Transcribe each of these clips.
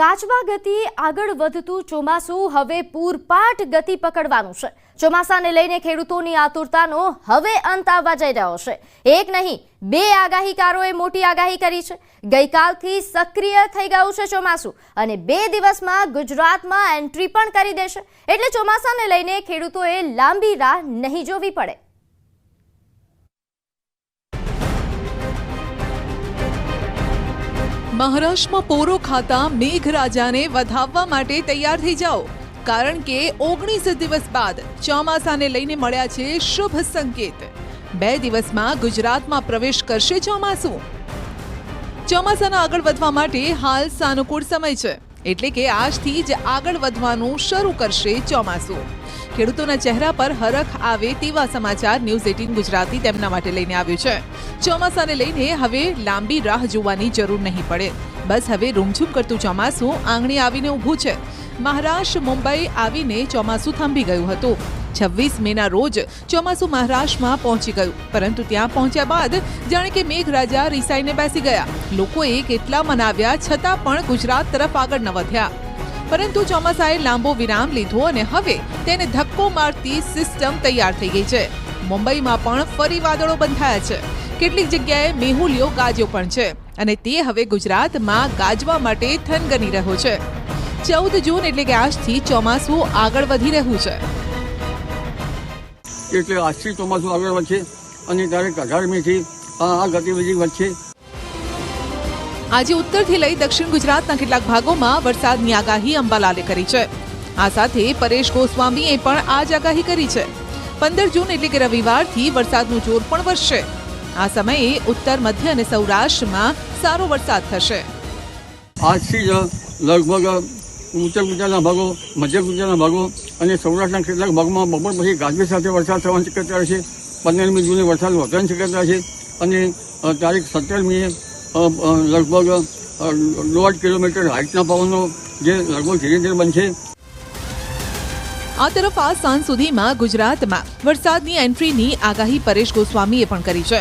કાચબા ગતિ આગળ વધતું ચોમાસું હવે પૂરપાટ ગતિ પકડવાનું છે. ચોમાસાને લઈને ખેડૂતોની આતુરતાનો હવે અંત આવવા જઈ રહ્યો છે. એક નહીં, બે આગાહીકારોએ મોટી આગાહી કરી છે. ગઈકાલથી સક્રિય થઈ ગયું છે ચોમાસું અને બે દિવસમાં ગુજરાતમાં એન્ટ્રી પણ કરી દેશે. એટલે ચોમાસાને લઈને ખેડૂતોએ લાંબી રાહ નહીં જોવી પડે. મહારાષ્ટ્રમાં પોરો ખાતા મેઘરાજાને વધાવવા માટે તૈયાર થઈ જાઓ. કારણ કે ઓગણીસ દિવસ બાદ ચોમાસાને લઈને મળ્યા છે શુભ સંકેત. બે દિવસમાં ગુજરાતમાં પ્રવેશ કરશે ચોમાસું. ચોમાસાના આગળ વધવા માટે હાલ સાનુકૂળ સમય છે. એટલે કે આજથી જ આગળ વધવાનું શરૂ કરશે ચોમાસું. ખેડૂતોના ચહેરા પર હરખ આવે તેવા સમાચાર ન્યૂઝ એટીન ગુજરાતી તેમના માટે લઈને આવ્યું છે. ચોમાસાને લઈને હવે લાંબી રાહ જોવાની જરૂર નહીં પડે. બસ હવે રૂમઝૂમ કરતું ચોમાસું આંગણે આવીને ઊભું છે. મહારાષ્ટ્ર, મુંબઈ આવીને ચોમાસું થંભી ગયું હતું. છવ્વીસ મેના રોજ ચોમાસું મહારાષ્ટ્રમાં પહોંચી ગયું. પરંતુ ત્યાં પહોંચ્યા બાદ જાણે કે મેઘરાજા રિસાઈને બેસી ગયા. લોકોએ કેટલા મનાવ્યા છતાં પણ ગુજરાત તરફ આગળ ન વધ્યા. પરંતુ ચોમાસાએ લાંબો વિરામ લીધો અને હવે તેને ધક્કો મારતી સિસ્ટમ તૈયાર થઈ ગઈ છે. મુંબઈમાં પણ ફરી વાદળો બંધાયા છે. કેટલીક જગ્યાએ મેહુલિયો ગાજ્યો પણ છે અને તે હવે ગુજરાતમાં ગાજવા માટે થનગની રહ્યો છે. ચૌદ જૂન એટલે કે આજથી ચોમાસું આગળ વધી રહ્યું છે. એટલે આજથી ચોમાસું આગળ વધશે અને ત્યારે અઢારમીથી આ ગતિવિધિ વધશે. આજે ઉત્તરથી લઈ દક્ષિણ ગુજરાતના કેટલાક ભાગોમાં વરસાદની આગાહી અંબાલાલે કરી છે. આ સાથે પરેશ ગોસ્વામીએ પણ આ જ આગાહી કરી છે. પંદર જૂન એટલે કે રવિવારથી વરસાદનું જોર પણ વધશે. આ સમયે ઉત્તર મધ્ય અને સૌરાષ્ટ્રમાં સારો વરસાદ થશે. આજથી જ લગભગ ઉત્તર ગુજરાતના ભાગો મધ્ય ગુજરાતના ભાગો અને સૌરાષ્ટ્રના કેટલાક ભાગમાં બપોર પછી ગાજવીજ સાથે વરસાદ થવાની શક્યતા છે. પંદરમી જૂને વરસાદ વધવાની શક્યતા છે. અને તારીખ સત્તરમીએ લગભગ દોઢ કિલોમીટર હાઇટના પવનો જે લગભગ ધીરે ધીરે બનશે. આ તરફ આ સાંજ સુધીમાં ગુજરાતમાં વરસાદની એન્ટ્રીની આગાહી પરેશ ગોસ્વામીએ પણ કરી છે.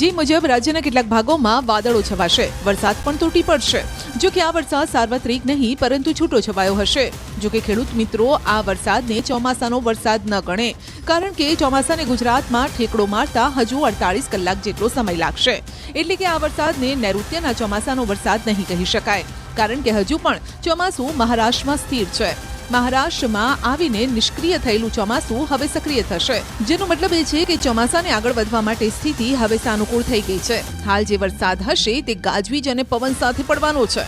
જે મુજબ રાજ્યના કેટલાક ભાગોમાં વાદળો છવાશે. વરસાદ પણ તૂટી પડશે. જો કે આ વરસાદ સાર્વત્રિક નહીં, પરંતુ છૂટો છવાયો હશે. જો કે ખેડૂત મિત્રો, આ વરસાદને ચોમાસાનો વરસાદ ન ગણે, કારણ કે ચોમાસાને ગુજરાતમાં ઠેકડો મારતા હજુ અડતાળીસ કલાક જેટલો સમય લાગશે. એટલે કે આ વરસાદને નૈઋત્યના ચોમાસાનો વરસાદ નહીં કહી શકાય, કારણ કે હજુ પણ ચોમાસું મહારાષ્ટ્રમાં સ્થિર છે. મહારાષ્ટ્રમાં આવીને નિષ્ક્રિય થયેલું ચોમાસું હવે સક્રિય થશે. જેનો મતલબ એ છે કે ચોમાસાને આગળ વધવા માટે સ્થિતિ હવે સાનુકૂળ થઈ ગઈ છે. હાલ જે વરસાદ હશે તે ગાજવીજ અને પવન સાથે પડવાનો છે.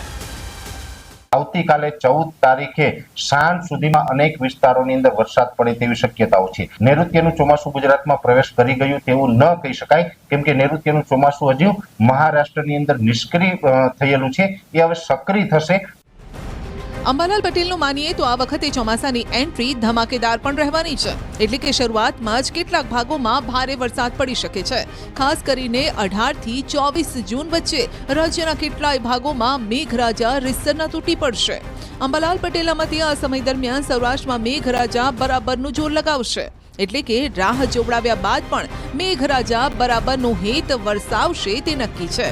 આવતીકાલે ચૌદ તારીખે સાંજ સુધીમાં અનેક વિસ્તારોની અંદર વરસાદ પડે તેવી શક્યતાઓ છે. નૈઋત્યનું ચોમાસું ગુજરાતમાં પ્રવેશ કરી ગયું તેવું ન કહી શકાય. કેમ કે નૈઋત્યનું ચોમાસું હજુ મહારાષ્ટ્રની અંદર નિષ્ક્રિય થયેલું છે. એ હવે સક્રિય થશે. અંબાલાલ પટેલનું માનીએ તો આ વખતે ચોમાસાની એન્ટ્રી ધમાકેદાર પણ રહેવાની છે. એટલે કે શરૂઆતમાં જ કેટલાક ભાગોમાં ભારે વરસાદ પડી શકે છે. ખાસ કરીને અઢારથી ચોવીસ જૂન વચ્ચે રાજ્યના કેટલાય ભાગોમાં મેઘરાજા રીસરના તૂટી પડશે. અંબાલાલ પટેલના મતે આ સમય દરમિયાન સૌરાષ્ટ્રમાં મેઘરાજા બરાબરનું જોર લગાવશે. એટલે કે રાહ જોવડાવ્યા બાદ પણ મેઘરાજા બરાબરનું હેત વરસાવશે તે નક્કી છે.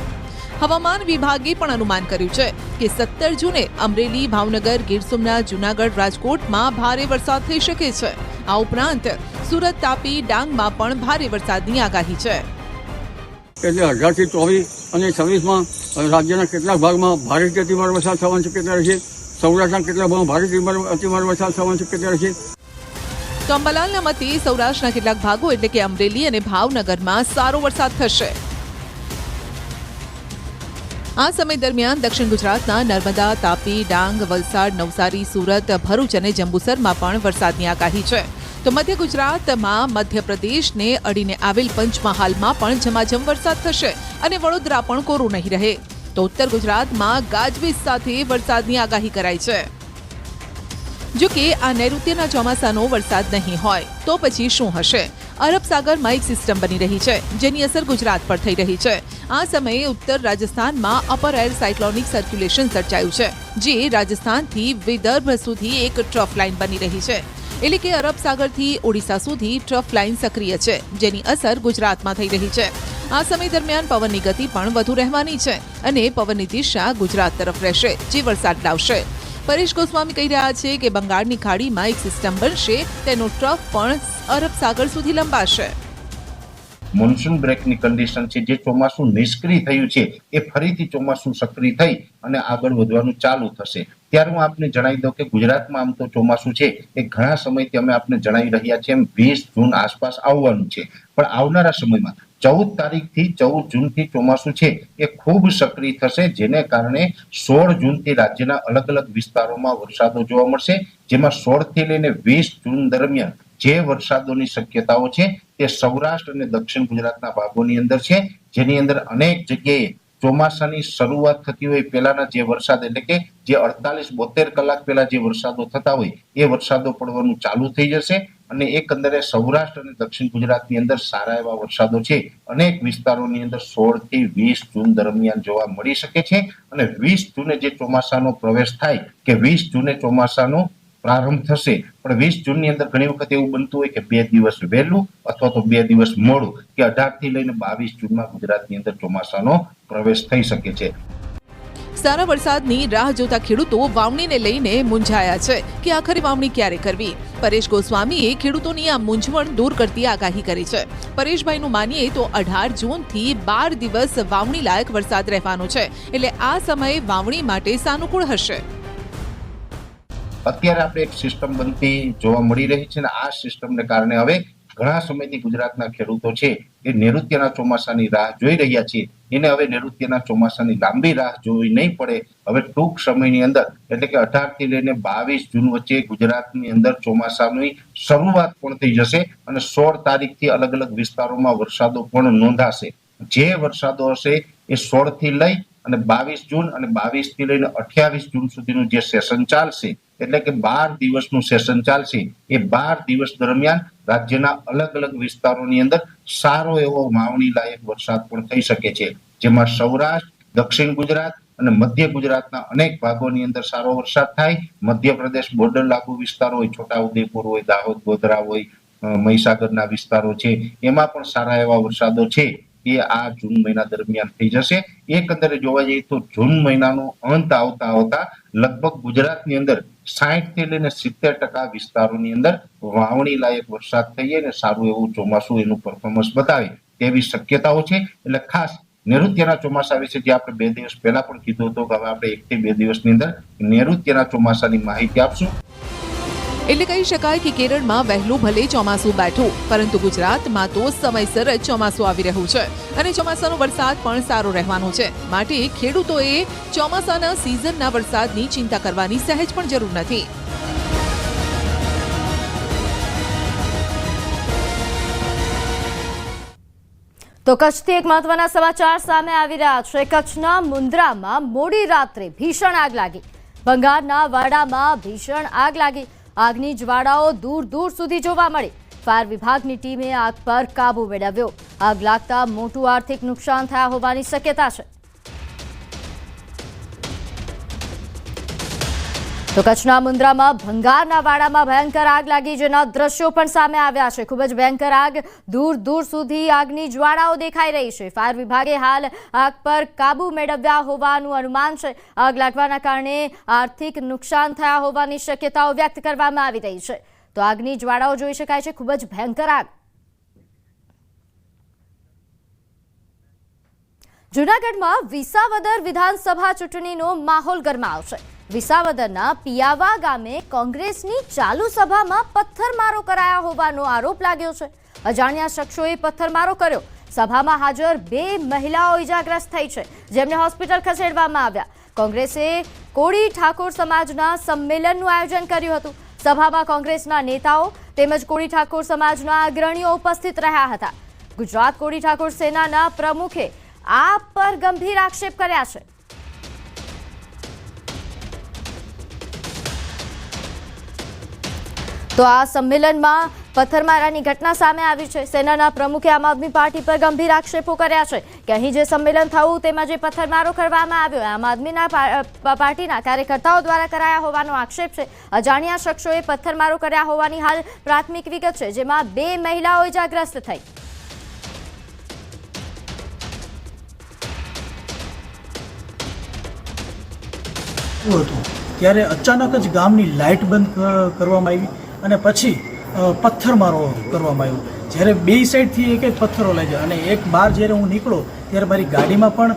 હવામાન વિભાગે પણ અનુમાન કર્યું છે કે સત્તર જૂને અમરેલી ભાવનગર ગીર સોમનાથ જૂનાગઢ રાજકોટમાં ભારે વરસાદ થઈ શકે છે. આ ઉપરાંત સુરત તાપી ડાંગમાં પણ ભારે વરસાદની આગાહી છે. એટલે અઢારથી ચોવીસ અને છવ્વીસમાં રાજ્યના કેટલાક ભાગમાં ભારે અતિભાર વરસાદ થવાની શક્યતા રહેશે. સૌરાષ્ટ્રના કેટલાક ભાગમાં ભારે અતિભાર વરસાદ થવાની શક્યતા રહેશે. તો અંબાલાલના મતે સૌરાષ્ટ્રના કેટલાક ભાગો એટલે કે અમરેલી અને ભાવનગરમાં સારો વરસાદ થશે. આ સમય દરમિયાન દક્ષિણ ગુજરાતના નર્મદા, તાપી, ડાંગ, વલસાડ, નવસારી, સુરત, ભરૂચ અને જંબુસરમાં પણ વરસાદની આગાહી છે. તો મધ્ય ગુજરાતમાં મધ્યપ્રદેશને અડીને આવેલ પંચમહાલમાં પણ ઝમાઝમ વરસાદ થશે અને વડોદરા પણ કોરું નહીં રહે. તો ઉત્તર ગુજરાતમાં ગાજવીજ સાથે વરસાદની આગાહી કરાઈ છે. જો કે આ નૈઋત્યના ચોમાસાનો વરસાદ નહીં હોય, તો પછી શું હશે? અરબ સાગર એક સિસ્ટમ બની રહી છે, જેની અસર ગુજરાત પર થઈ રહી છે. આ સમયે ઉત્તર રાજસ્થાનમાં અપર એર સાયક્લોનિક સર્ક્યુલેશન સર્જાયું છે, જે રાજસ્થાનથી વિદર્ભ સુધી એક ટ્રફ લાઇન બની રહી છે. એટલે કે અરબ સાગરથી ઓડિશા સુધી ટ્રફ લાઇન સક્રિય છે, જેની અસર ગુજરાતમાં થઈ રહી છે. આ સમય દરમિયાન પવનની ગતિ પણ વધુ રહેવાની છે અને પવનની દિશા ગુજરાત તરફ રહેશે, જે વરસાદ લાવશે. પરેશ ગોસ્વામી કહી રહ્યા છે કે બંગાળની ખાડીમાં એક સિસ્ટમ બનશે, તેનો ટ્રફ પણ અરબ સાગર સુધી લંબાશે. મોન્સૂન બ્રેકની કન્ડિશન છે, જે ચોમાસું નિષ્ક્રિય થયું છે, એ ફરીથી ચોમાસું સક્રિય થઈ અને આગળ વધવાનું ચાલુ થશે. ત્યારે હું આપને જણાવી દઉં કે ગુજરાતમાં આમ તો ચોમાસું છે, એ ઘણા સમયથી અમે આપને જણાવી રહ્યા છીએ એમ વીસ જૂન આસપાસ આવવાનું છે. પણ આવનારા સમયમાં ચૌદ તારીખથી ચૌદ જૂનથી ચોમાસું છે. એ ખૂબ સક્રિય થશે, જેને કારણે સોળ જૂનથી રાજ્યના અલગ અલગ વિસ્તારોમાં વરસાદો જોવા મળશે, જેમાં સોળથી લઈને વીસ જૂન દરમિયાન જે વરસાદોની શક્યતાઓ છે, તે સૌરાષ્ટ્ર અને દક્ષિણ ગુજરાતના ભાગોની અંદર છે, જેની અંદર અનેક જગ્યાએ ચોમાસાની શરૂઆત થતી હોય પહેલાના જે વરસાદ, એટલે કે જે અડતાલીસ બોતેર કલાક પહેલા જે વરસાદો થતા હોય, એ વરસાદો પડવાનું ચાલુ થઈ જશે. અને એકંદરે સૌરાષ્ટ્ર અને દક્ષિણ ગુજરાતની અંદર સારા એવા વરસાદો છે. અનેક વિસ્તારોની અંદર સોળથી વીસ જૂન દરમિયાન જોવા મળી શકે છે અને વીસ જૂને જે ચોમાસાનો પ્રવેશ થાય કે વીસ જૂને ચોમાસાનો પ્રારંભ થશે, પણ વીસ જૂનની અંદર ઘણી વખત એવું બનતું હોય કે બે દિવસ વહેલું અથવા તો બે દિવસ મોડું કે અઢારથી લઈને બાવીસ જૂનમાં ગુજરાતની અંદર ચોમાસાનો પ્રવેશ થઈ શકે છે. સારા વરસાદની રાહ જોતા ખેડૂતો વાવણીને લઈને મૂંઝાયા છે કે આખરે વાવણી ક્યારે કરવી? પરેશ ગોસ્વામીએ ખેડૂતોની આ મૂંઝવણ દૂર કરતી આગાહી કરી છે. પરેશભાઈનું માનીએ તો અઢાર જૂનથી બાર દિવસ વાવણી લાયક વરસાદ રહેવાનો છે. એટલે આ સમયે વાવણી માટે સાનુકૂળ હશે. અત્યારે આપણે એક સિસ્ટમ બનતી જોવા મળી રહી છે અને આ સિસ્ટમને કારણે હવે ઘણા સમયથી ગુજરાતના ખેડૂતો છે એ નૈઋત્યના ચોમાસાની રાહ જોઈ રહ્યા છે. એને હવે નૈઋત્યના ચોમાસાની લાંબી રાહ જોવી નહીં પડે. હવે ટૂંક સમયની અંદર, એટલે કે અઢારથી લઈને બાવીસ જૂન વચ્ચે ગુજરાતની અંદર ચોમાસાની શરૂઆત પણ થઈ જશે અને સોળ તારીખથી અલગ અલગ વિસ્તારોમાં વરસાદો પણ નોંધાશે. જે વરસાદો હશે એ સોળથી લઈ અને બાવીસ જૂન અને બાવીસથી લઈને અઠ્યાવીસ જૂન સુધીનું જે સેશન ચાલશે, એટલે કે બાર દિવસનું સેશન ચાલશે, એ બાર દિવસ દરમિયાન રાજ્યના અલગ અલગ વિસ્તારોની અંદર સારો એવો માવણી લાયક વરસાદ પણ થઈ શકે છે. જેમાં સૌરાષ્ટ્ર, દક્ષિણ ગુજરાત અને મધ્ય ગુજરાતના અનેક ભાગોની અંદર સારો વરસાદ થાય. મધ્યપ્રદેશ બોર્ડર લાગુ વિસ્તારો હોય, છોટાઉદેપુર હોય, દાહોદ ગોધરા હોય મહીસાગરના વિસ્તારો છે, એમાં પણ સારા એવા વરસાદો છે. એ આ જૂન મહિના દરમિયાન થઈ જશે. એકંદરે જોવા જઈએ તો જૂન મહિનાનો અંત આવતા આવતા લગભગ ગુજરાતની અંદર સાહીઠથી લઈને સિત્તેર ટકા વિસ્તારોની અંદર વાવણી લાયક વરસાદ થઈ અને સારું એવું ચોમાસું એનું પરફોર્મન્સ બતાવે તેવી શક્યતાઓ છે. એટલે ખાસ નૈઋત્યના ચોમાસા વિશે જે આપણે બે દિવસ પહેલા પણ કીધું હતું કે હવે આપણે એક થી બે દિવસની અંદર નૈઋત્યના ચોમાસાની માહિતી આપશું. એટલે કહી શકાય કે કેરળમાં વહેલું ભલે ચોમાસું બેઠું, પરંતુ ગુજરાતમાં તો સમયસર જ ચોમાસું આવી રહ્યું છે અને ચોમાસાનો વરસાદ પણ સારો રહેવાનો છે. માટે ખેડૂતોએ ચોમાસાના સિઝનના વરસાદની ચિંતા કરવાની સહેજ પણ જરૂર નથી. તો કચ્છથી એક મહત્વના સમાચાર સામે આવી રહ્યા છે. કચ્છના મુન્દ્રામાં મોડી રાત્રે ભીષણ આગ લાગી. બંગાળના વાડામાં ભીષણ આગ લાગી. આગની જ્વાળાઓ દૂર દૂર સુધી જોવા મળી. ફાયર વિભાગની ટીમે આગ પર કાબુ મેળવ્યો. આગ લાગતા મોટું આર્થિક નુકસાન થયા હોવાની શક્યતા છે. તો કચ્છના મુન્દ્રામાં ભંગારના વાડામાં ભયંકર આગ લાગી જેના દ્રશ્યો પણ સામે આવ્યા છે. ખૂબ જ ભયંકર આગ દૂર દૂર સુધી આગની જ્વાળાઓ દેખાઈ રહી છે. ફાયર વિભાગે હાલ આગ પર કાબુ મેળવ્યા હોવાનું અનુમાન છે. આગ લાગવાના કારણે આર્થિક નુકસાન થયા હોવાની શક્યતાઓ વ્યક્ત કરવામાં આવી રહી છે. તો આગની જ્વાળાઓ જોઈ શકાય છે. ખૂબ જ ભયંકર આગ. જૂનાગઢમાં વિસાવદર વિધાનસભા ચૂંટણીનો માહોલ ગરમાવશે વિસાવદરના પિયાવા ગામે કોંગ્રેસની ચાલુ સભામાં પથ્થરમારો કરાયા હોવાનો આરોપ લાગ્યો છે. અજાણ્યા શખ્સોએ પથ્થરમારો કર્યો. સભામાં હાજર બે મહિલાઓ ઇજાગ્રસ્ત થઈ છે, જેમને હોસ્પિટલ ખસેડવામાં આવ્યા. કોંગ્રેસે કોળી ઠાકોર સમાજના સંમેલનનું આયોજન કર્યું હતું. સભામાં કોંગ્રેસના નેતાઓ તેમજ કોળી ઠાકોર સમાજના અગ્રણીઓ ઉપસ્થિત રહ્યા હતા. ગુજરાત કોળી ઠાકોર સેનાના પ્રમુખે આ પર ગંભીર આક્ષેપ કર્યા છે. તો આ સંમેલનમાં પથ્થરમારાની ઘટના સામે આવી છે. સેનાના પ્રમુખે આમ આદમી પાર્ટી પર ગંભીર આક્ષેપો કર્યા છે કે અહીં જે સંમેલન થવું તેમાં જે પથ્થરમારો કરવામાં આવ્યો આમ આદમીના પાર્ટીના કાર્યકર્તાઓ દ્વારા કરાયા હોવાનો આક્ષેપ છે. અજાણ્યા શખ્સોએ પથ્થરમારો કર્યા હોવાની હાલ પ્રાથમિક વિગત છે, જેમાં બે મહિલાઓ ઇજાગ્રસ્ત થઈ. હતું ત્યારે અચાનક જ ગામની લાઇટ બંધ કરવામાં આવી. અને પછી પથ્થરમારો કરવામાં આવ્યો. જ્યારે બે સાઈડથી એક એક પથ્થરો લાગ્યા અને એક બાર જ્યારે હું નીકળો ત્યારે મારી ગાડીમાં પણ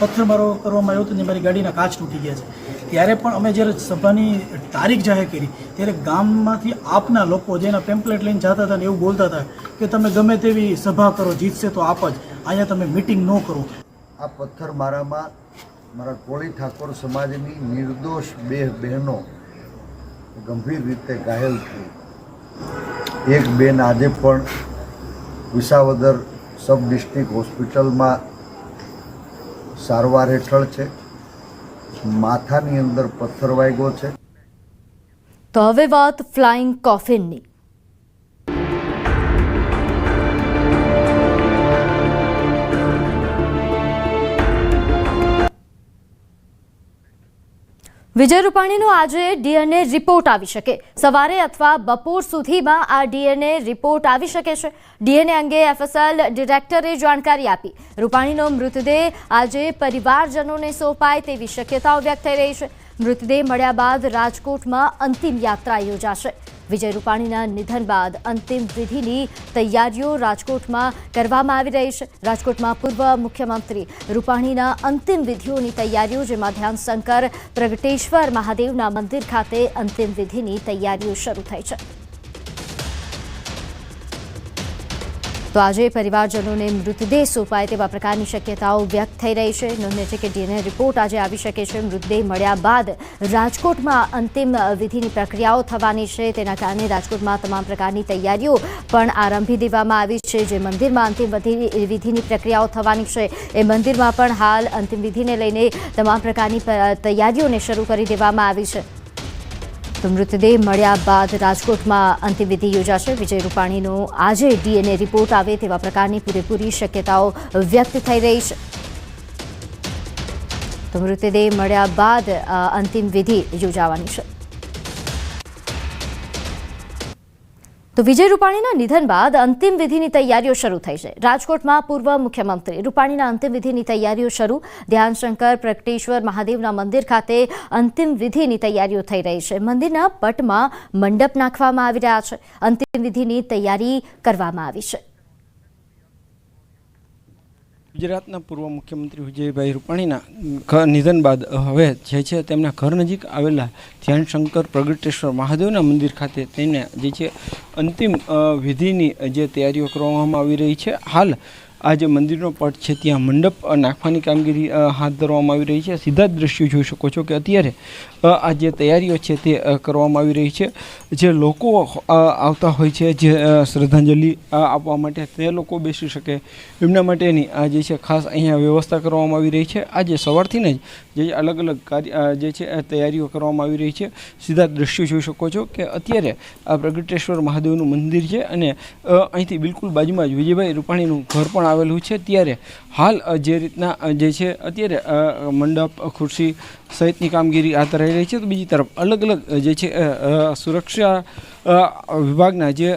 પથ્થરમારો કરવામાં આવ્યો હતો ને મારી ગાડીના કાચ તૂટી ગયા છે. ત્યારે પણ અમે જ્યારે સભાની તારીખ જાહેર કરી, ત્યારે ગામમાંથી આપના લોકો જેના પેમ્પલેટ લઈને જતા હતા ને એવું બોલતા હતા કે તમે ગમે તેવી સભા કરો, જીતશે તો આપ જ. અહીંયા તમે મિટિંગ ન કરો. આ પથ્થરમારામાં મારા કોળી ઠાકોર સમાજની નિર્દોષ બે બહેનો ગંભીર રીતે ઘાયલ થઈ એક બેન આજે પણ વિસાવદર સબ ડિસ્ટ્રિક્ટ હોસ્પિટલમાં સારવાર હેઠળ છે. માથાની અંદર પથ્થર વાગ્યો છે. તો હવે વાત ફ્લાઇંગ કોફિનની. વિજય રૂપાણીનો આજે ડીએનએ રિપોર્ટ આવી શકે. સવારે અથવા બપોર સુધીમાં આ ડીએનએ રિપોર્ટ આવી શકે છે. ડીએનએ અંગે એફએસએલ ડિરેક્ટરે જાણકારી આપી. રૂપાણીનો મૃતદેહ આજે પરિવારજનોને સોંપાય તેવી શક્યતાઓ વ્યક્ત થઈ રહી છે. મૃતદેહ મળ્યા બાદ રાજકોટમાં અંતિમ યાત્રા યોજાશે. વિજય રૂપાણીના નિધન બાદ અંતિમ વિધિની તૈયારીઓ રાજકોટમાં કરવામાં આવી રહી છે. રાજકોટમાં પૂર્વ મુખ્યમંત્રી રૂપાણીના અંતિમ વિધિઓની તૈયારીઓ, જેમાં ધ્યાનશંકર, પ્રગટેશ્વર મહાદેવના મંદિર ખાતે અંતિમ વિધિની તૈયારીઓ શરૂ થઈ છે. તો આજે પરિવારજનોને મૃતદેહ સોંપાય તેવા પ્રકારની શક્યતાઓ વ્યક્ત થઈ રહી છે. નોંધે છે કે ડીએનએ રિપોર્ટ આજે આવી શકે છે. મૃતદેહ મળ્યા બાદ રાજકોટમાં અંતિમ વિધિની પ્રક્રિયાઓ થવાની છે. તેના કારણે રાજકોટમાં તમામ પ્રકારની તૈયારીઓ પણ આરંભી દેવામાં આવી છે. જે મંદિરમાં અંતિમ વિધિ- વિધિની પ્રક્રિયાઓ થવાની છે. એ મંદિરમાં પણ હાલ અંતિમ વિધિને લઈને તમામ પ્રકારની તૈયારીઓને શરૂ કરી દેવામાં આવી છે. તો મૃતદેહ મળ્યા બાદ રાજકોટમાં અંતિમવિધિ યોજાશે. વિજય રૂપાણીનો આજે ડીએનએ રિપોર્ટ આવે તેવા પ્રકારની પૂરેપૂરી શક્યતાઓ વ્યક્ત થઈ રહી છે. તો મૃતદેહ મળ્યા બાદ અંતિમ વિધિ યોજાવાની છે. તો વિજય રૂપાણીના નિધન બાદ અંતિમ વિધિની તૈયારીઓ શરૂ થઈ છે. રાજકોટમાં પૂર્વ મુખ્યમંત્રી રૂપાણીના અંતિમ વિધિની તૈયારીઓ શરૂ. ધ્યાનશંકર, પ્રગટેશ્વર, મહાદેવના મંદિર ખાતે અંતિમ વિધિની તૈયારીઓ થઈ રહી છે. મંદિરના પટમાં મંડપ નાખવામાં આવી રહ્યા છે. અંતિમ વિધિની તૈયારી કરવામાં આવી છે. ગુજરાતના પૂર્વ મુખ્યમંત્રી વિજયભાઈ રૂપાણીના નિધન બાદ હવે જે છે તેમના ઘર નજીક આવેલા ધ્યાનશંકર પ્રગટેશ્વર મહાદેવના મંદિર ખાતે તેને જે છે અંતિમ વિધિની જે તૈયારીઓ કરવામાં આવી રહી છે. હાલ આ જે મંદિરનો પટ છે, ત્યાં મંડપ નાખવાની કામગીરી હાથ ધરવામાં આવી રહી છે. સીધા દ્રશ્યો જોઈ શકો છો કે અત્યારે આ જે તૈયારીઓ છે તે કરવામાં આવી રહી છે. જે લોકો આવતા હોય છે, જે શ્રદ્ધાંજલિ આપવા માટે, તે લોકો બેસી શકે. એમના માટેની આ જે છે, ખાસ અહીંયા વ્યવસ્થા કરવામાં આવી રહી છે. આજે સવારથી જ જે અલગ અલગ કાર્ય જે છે તૈયારીઓ કરવામાં આવી રહી છે. સીધા દ્રશ્યો જોઈ શકો છો કે અત્યારે આ પ્રગટેશ્વર મહાદેવનું મંદિર છે અને અહીંથી બિલકુલ બાજુમાં જ વિજયભાઈ રૂપાણીનું ઘર પણ આવેલું છે. ત્યારે હાલ જે રીતના જે છે, અત્યારે મંડપ, ખુરશી સહિતની કામગીરી હાથ ધરાઈ રહી છે. તો બીજી તરફ અલગ અલગ જે છે સુરક્ષા વિભાગના જે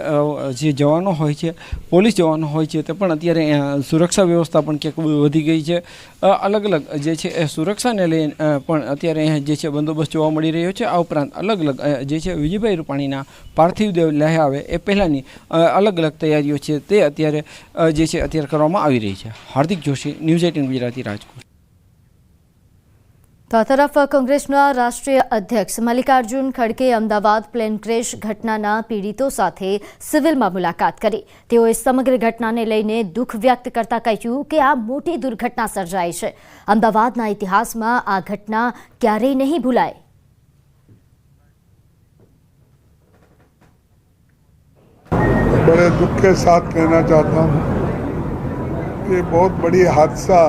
જે જવાનો હોય છે, પોલીસ જવાનો હોય છે, તે પણ અત્યારે સુરક્ષા વ્યવસ્થા પણ ક્યાંક વધી ગઈ છે. અલગ અલગ જે છે, એ સુરક્ષાને લઈને પણ અત્યારે અહીંયા જે છે બંદોબસ્ત જોવા મળી રહ્યો છે. આ ઉપરાંત અલગ અલગ જે છે વિજયભાઈ રૂપાણીના પાર્થિવ દેવ લહે આવે, એ પહેલાંની અલગ અલગ તૈયારીઓ છે, તે અત્યારે જે છે, અત્યારે કરવામાં આવી રહી છે. Hardik Joshi, news eighteen Gujarati Rajkot. તો આ તરફ કોંગ્રેસના રાષ્ટ્રીય અધ્યક્ષ મલ્લિકાર્જુન ખડગે અમદાવાદ પ્લેન ક્રેશ ઘટનાના પીડિતો સાથે સિવિલમાં મુલાકાત કરી તેઓએ સમગ્ર ઘટનાને લઈને દુઃખ વ્યક્ત કરતા કહ્યું કે આ મોટી દુર્ઘટના સર્જાઈ છે અમદાવાદના ઇતિહાસમાં આ ઘટના ક્યારેય નહીં ભૂલાય बड़े दुख के साथ कहना चाहता हूँ कि बहुत बड़ी हादसा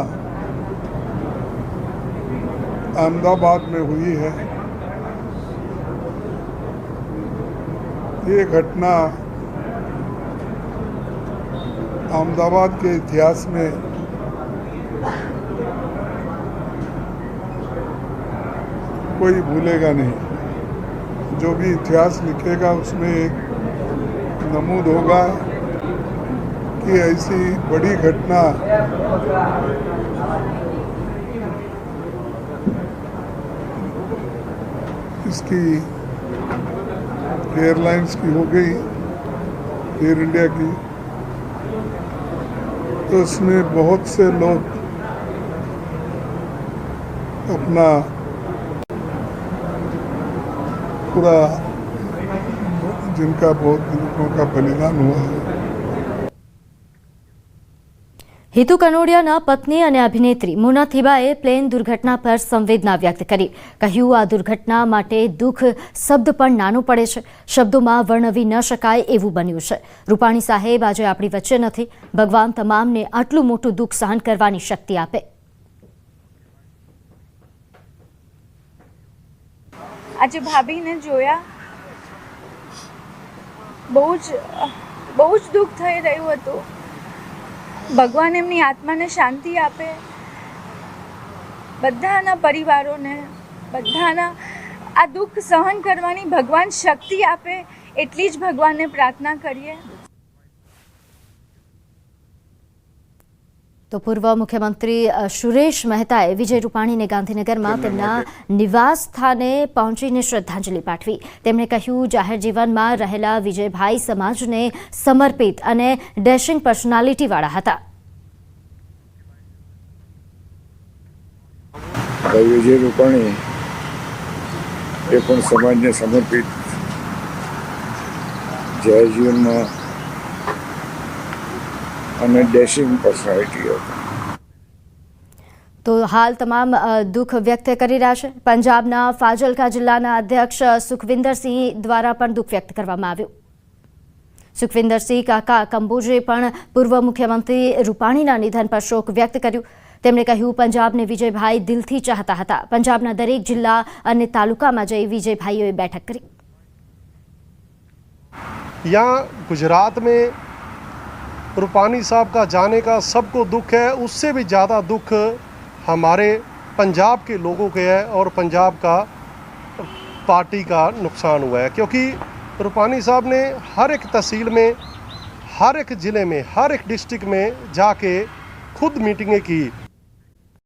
अहमदाबाद में हुई है। ये घटना अहमदाबाद के इतिहास में कोई भूलेगा नहीं। जो भी इतिहास लिखेगा, उसमें एक नमूद होगा कि ऐसी बड़ी घटना इसकी एयरलाइंस की हो गई एयर इंडिया की। तो इसमें बहुत से लोग अपना पूरा जिनका बहुत लोगों का बलिदान हुआ है। હિતુ કનોડિયાના પત્ની અને અભિનેત્રી મોના થિબાએ પ્લેન દુર્ઘટના પર સંવેદના વ્યક્ત કરી. કહ્યું, આ દુર્ઘટના માટે દુઃખ શબ્દ પણ નાનું પડે છે. શબ્દોમાં વર્ણવી ન શકાય એવું બન્યું છે. રૂપાણી સાહેબ આજે આપણી વચ્ચે નથી. ભગવાન તમામને આટલું મોટું દુઃખ સહન કરવાની શક્તિ આપે. આજે ભાભીને જોયા. બહુ જ બહુ જ દુઃખ થઈ રહ્યું હતું. ભગવાન એમની આત્માને શાંતિ આપે. બધાના પરિવારોને, બધાના આ દુઃખ સહન કરવાની ભગવાન શક્તિ આપે. એટલી જ ભગવાનને પ્રાર્થના કરીએ. તો પૂર્વ મુખ્યમંત્રી સુરેશ મહેતાએ વિજય રૂપાણીને ગાંધીનગરમાં તેમના નિવાસ સ્થાને પહોંચીને શ્રદ્ધાંજલિ પાઠવી. તેમણે કહ્યું જાહેર જીવનમાં રહેલા વિજયભાઈ સમાજને સમર્પિત અને ડેશિંગ પર્સનાલિટીવાળા હતા. વિજય રૂપાણી એ પણ સમાજને સમર્પિત. જાહેર જીવનમાં અને ડેશિંગ પર્સનાલિટી હતી. તો હાલ તમામ દુઃખ વ્યક્ત કરી રહ્યા છે. પંજાબના ફાજલકા જિલ્લાના અધ્યક્ષ સુખવિંદરસિંહ દ્વારા પણ દુઃખ વ્યક્ત કરવામાં આવ્યું. સુખવિંદરસિંહ કાકા કંબોજે પણ પૂર્વ મુખ્યમંત્રી રૂપાણીના નિધન પર શોક વ્યક્ત કર્યું. તેમણે કહ્યું પંજાબને વિજયભાઈ દિલથી ચાહતા હતા. પંજાબના દરેક જિલ્લા અને તાલુકામાં જઈ વિજયભાઈઓએ બેઠક કરી. યા ગુજરાત મેં रूपानी साहब का जाने का सबको दुख है, उससे भी ज़्यादा दुख हमारे पंजाब के लोगों के है और पंजाब का पार्टी का नुकसान हुआ है। क्योंकि रूपानी साहब ने हर एक तहसील में, हर एक ज़िले में, हर एक डिस्ट्रिक्ट में जाके खुद मीटिंगें की।